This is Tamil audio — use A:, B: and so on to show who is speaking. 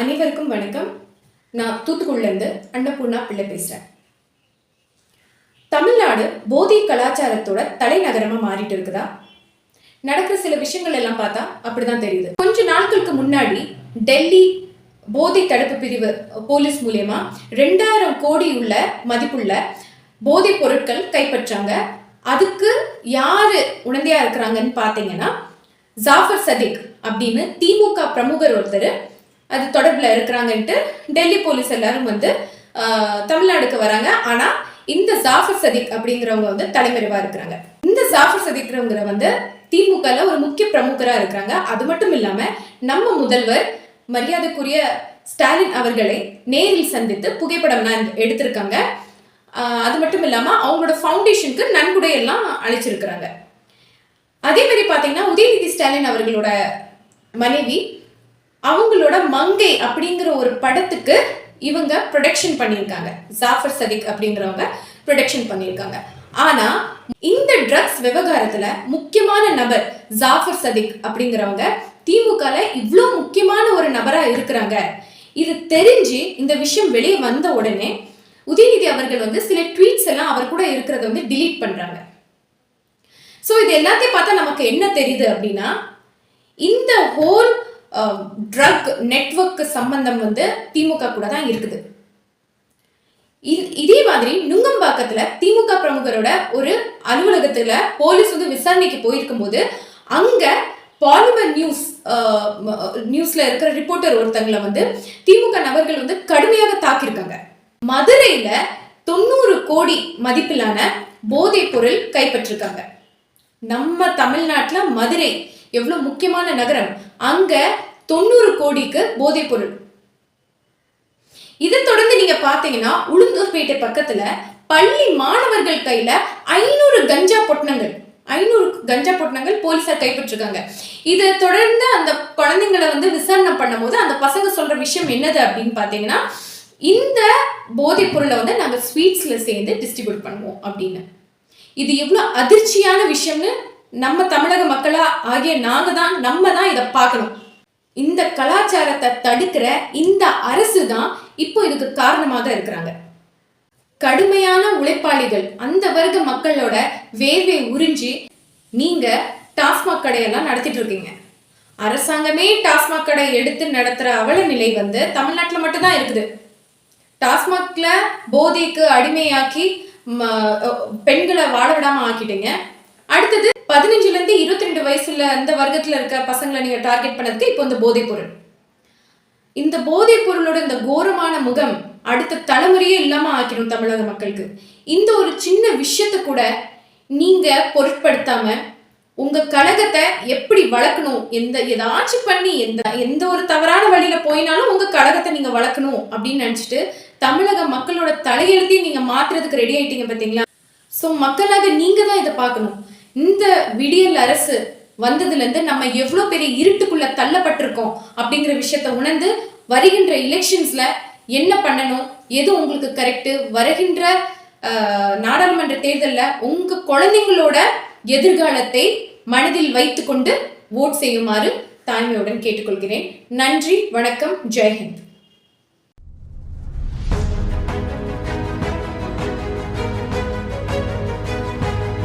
A: அனைவருக்கும் வணக்கம். நான் தூத்துக்குடிலேருந்து அன்னபூர்ணா பிள்ளை பேசுகிறேன் தமிழ்நாடு போதை கலாச்சாரத்தோட தலைநகரமாக மாறிட்டு இருக்குதா? நடக்கிற சில விஷயங்கள் எல்லாம் பார்த்தா அப்படிதான் தெரியுது. கொஞ்ச நாட்களுக்கு முன்னாடி டெல்லி போதை தடுப்பு பிரிவு போலீஸ் மூலியமா ரெண்டாயிரம் கோடி உள்ள மதிப்புள்ள போதைப் பொருட்கள் கைப்பற்றாங்க. அதுக்கு யாரு உடந்தையா இருக்கிறாங்கன்னு பார்த்தீங்கன்னா ஜாஃபர் சதிக் அப்படின்னு திமுக பிரமுகர் ஒருத்தர் அது தொடர்பில் இருக்கிறாங்கன்ட்டு டெல்லி போலீஸ் எல்லாரும் வந்து தமிழ்நாடுக்கு வராங்க. ஆனால் இந்த ஜாஃபர் சதிக் அப்படிங்கிறவங்க வந்து தலைமறைவாக இருக்கிறாங்க. இந்த ஜாஃபர் சதிக்றவங்க வந்து திமுகல ஒரு முக்கிய பிரமுகராக இருக்கிறாங்க. அது மட்டும் இல்லாமல் நம்ம முதல்வர் மரியாதைக்குரிய ஸ்டாலின் அவர்களை நேரில் சந்தித்து புகைப்படம்லாம் எடுத்திருக்காங்க. அது மட்டும் இல்லாமல் அவங்களோட ஃபவுண்டேஷனுக்கு நன்கொடை எல்லாம் அழைச்சிருக்கிறாங்க அதே மாதிரி பார்த்தீங்கன்னா உதயநிதி ஸ்டாலின் அவர்களோட மனைவி அவங்களோட மங்கை அப்படிங்கிற ஒரு படத்துக்கு இவங்க ப்ரொடக்ஷன் பண்ணியிருக்காங்க. ஜாஃபர் சதிக் அப்படிங்கிறவங்க ப்ரொடக்ஷன் பண்ணியிருக்காங்க. ஆனா இந்த ட்ரக்ஸ் விவகாரத்துல முக்கியமான நபர் ஜாஃபர் சதிக் அப்படிங்கிறவங்க திமுகல இவ்வளோ முக்கியமான ஒரு நபரா இருக்கிறாங்க. இது தெரிஞ்சு இந்த விஷயம் வெளியே வந்த உடனே உதயநிதி அவர்கள் வந்து சில ட்வீட்ஸ் எல்லாம் அவர் கூட இருக்கிறத வந்து டிலீட் பண்றாங்க. ஸோ இது எல்லாத்தையும் பார்த்தா நமக்கு என்ன தெரியுது அப்படின்னா இந்த ஹோல் ட்ரக் நெட்வொர்க் சம்பந்தம் வந்து திமுக கூட தான் இருக்குது. இ- இதே மாதிரி நுங்கம்பாக்கத்துல திமுக பிரமுகரோட ஒரு அலுவலகத்துல போலீஸ் வந்து விசாரணைக்கு போயிருக்கும் போது அங்க பாலிமர் நியூஸ் நியூஸ்ல இருக்கிற ரிப்போர்ட்டர் ஒருத்தங்களை வந்து திமுக நபர்கள் வந்து கடுமையாக தாக்கியிருக்காங்க. மதுரையில தொண்ணூறு கோடி மதிப்பிலான போதைப் பொருள் கைப்பற்றிருக்காங்க. நம்ம தமிழ்நாட்டில் மதுரை எவ்வளவு முக்கியமான நகரம்? அங்க தொண்ணூறு கோடிக்கு போதைப் பொருள் இதை தொடர்ந்து நீங்க பாத்தீங்கன்னா உளுந்தூர்பேட்டை பக்கத்துல பள்ளி மாணவர்கள் கையில ஐநூறு கஞ்சா பொட்டணங்கள் ஐநூறு கஞ்சா பொட்டணங்கள் போலீசார் கைப்பற்றிருக்காங்க. இதை தொடர்ந்து அந்த குழந்தைங்களை வந்து விசாரணை பண்ணும்போது அந்த பசங்க சொல்ற விஷயம் என்னது அப்படின்னு பாத்தீங்கன்னா இந்த போதைப் பொருளை வந்து நாங்கள் ஸ்வீட்ஸ்ல சேர்ந்து டிஸ்ட்ரிபியூட் பண்ணுவோம் அப்படின்னு. இது எவ்வளோ அதிர்ச்சியான விஷயம்னு நம்ம தமிழக மக்களா ஆகிய நாங்க தான் நம்ம தான் இதை பார்க்கணும். இந்த கலாச்சாரத்தை தடுக்கிற இந்த அரசு தான் இப்போ இதுக்கு காரணமாக இருக்கிறாங்க. கடுமையான உழைப்பாளிகள் அந்த வர்க்க மக்களோட வேர்வை உறிஞ்சி நீங்க டாஸ்மாக் கடையெல்லாம் நடத்திட்டு இருக்கீங்க. அரசாங்கமே டாஸ்மாக் கடை எடுத்து நடத்துற அவல நிலை வந்து தமிழ்நாட்டில் மட்டும்தான் இருக்குது. டாஸ்மாக்ல போதைக்கு அடிமையாக்கி ம- பெண்களை வாழ விடாம ஆக்கிட்டீங்க. அடுத்தது பதினஞ்சுல இருந்து இருபத்தி ரெண்டு வயசுல அந்த வர்க்கத்துல இருக்க பசங்களை நீங்க டார்கெட் பண்ணதுக்கு இப்போ இந்த போதைப் பொருள். இந்த போதைப் பொருளோட இந்த கோரமான முகம் அடுத்த தலைமுறையே இல்லாம ஆக்கிடும் தமிழக மக்களுக்கு. இந்த ஒரு சின்ன விஷயத்தை கூட நீங்க பொருட்படுத்தாம உங்க கழகத்தை எப்படி வளர்க்கணும் எந்த ஏதாச்சும் பண்ணி எந்த எந்த ஒரு தவறான வழியில போயினாலும் உங்க கழகத்தை நீங்க வளர்க்கணும் அப்படின்னு நினைச்சிட்டு தமிழக மக்களோட தலையெழுத்தையும் நீங்க மாத்துறதுக்கு ரெடி ஆயிட்டீங்க பாத்தீங்களா? ஸோ மக்களாக நீங்க தான் இதை பார்க்கணும். இந்த விடியல் அரசு வந்ததுலேருந்து நம்ம எவ்வளோ பெரிய இருட்டுக்குள்ளே தள்ளப்பட்டிருக்கோம் அப்படிங்கிற விஷயத்த உணர்ந்து வருகின்ற எலெக்ஷன்ஸில் என்ன பண்ணணும் எது உங்களுக்கு கரெக்டு வருகின்ற நாடாளுமன்ற தேர்தலில் உங்கள் குழந்தைங்களோட எதிர்காலத்தை மனதில் வைத்துக்கொண்டு ஓட் செய்யுமாறு தாய்மையுடன் கேட்டுக்கொள்கிறேன். நன்றி வணக்கம் ஜெய்ஹிந்த்